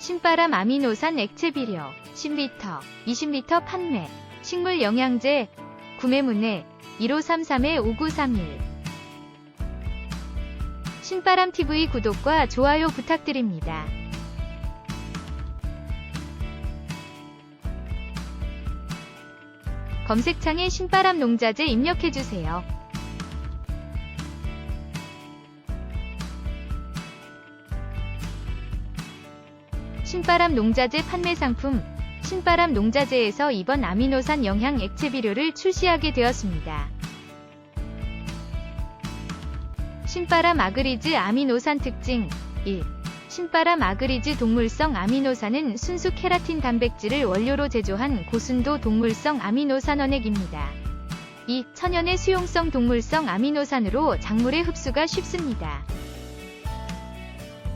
신바람 아미노산 액체 비료 10리터, 20리터 판매. 식물 영양제 구매 문의 1533-5931 신바람 TV 구독과 좋아요 부탁드립니다. 검색창에 신바람 농자재 입력해주세요. 신바람 농자재 판매 상품 신바람 농자재에서 이번 아미노산 영양 액체 비료를 출시하게 되었습니다. 신바람 아그리즈 아미노산 특징 1. 신바람 아그리즈 동물성 아미노산은 순수 케라틴 단백질을 원료로 제조한 고순도 동물성 아미노산 원액입니다. 2. 천연의 수용성 동물성 아미노산으로 작물의 흡수가 쉽습니다.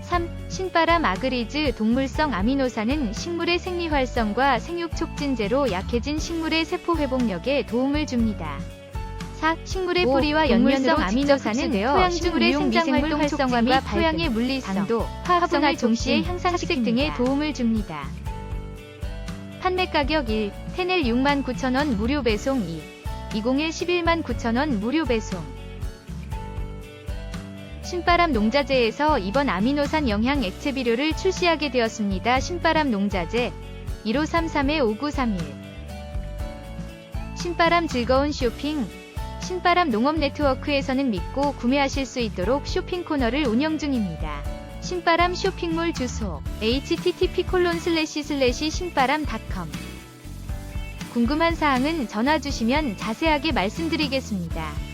3. 신바람 아그리즈 동물성 아미노산은 식물의 생리 활성과 생육 촉진제로 약해진 식물의 세포 회복력에 도움을 줍니다. 4. 식물의 오, 뿌리와 연면으로 아미노산은 아미노산은 토양 식물의 중 생장 미생물 활동 활성화 및 토양의 물리성, 당도, 화합성을 동시에 향상시키기 등에. 도움을 줍니다. 판매 가격 1. 테넬 69,000원 무료 배송 2. 201 119,000원 무료 배송 신바람 농자재에서 이번 아미노산 영양 액체 비료를 출시하게 되었습니다. 신바람 농자재 1533-5931 신바람 즐거운 쇼핑 신바람 농업 네트워크에서는 믿고 구매하실 수 있도록 쇼핑 코너를 운영 중입니다. 신바람 쇼핑몰 주소 http 신바람닷컴 궁금한 사항은 전화 주시면 자세하게 말씀드리겠습니다.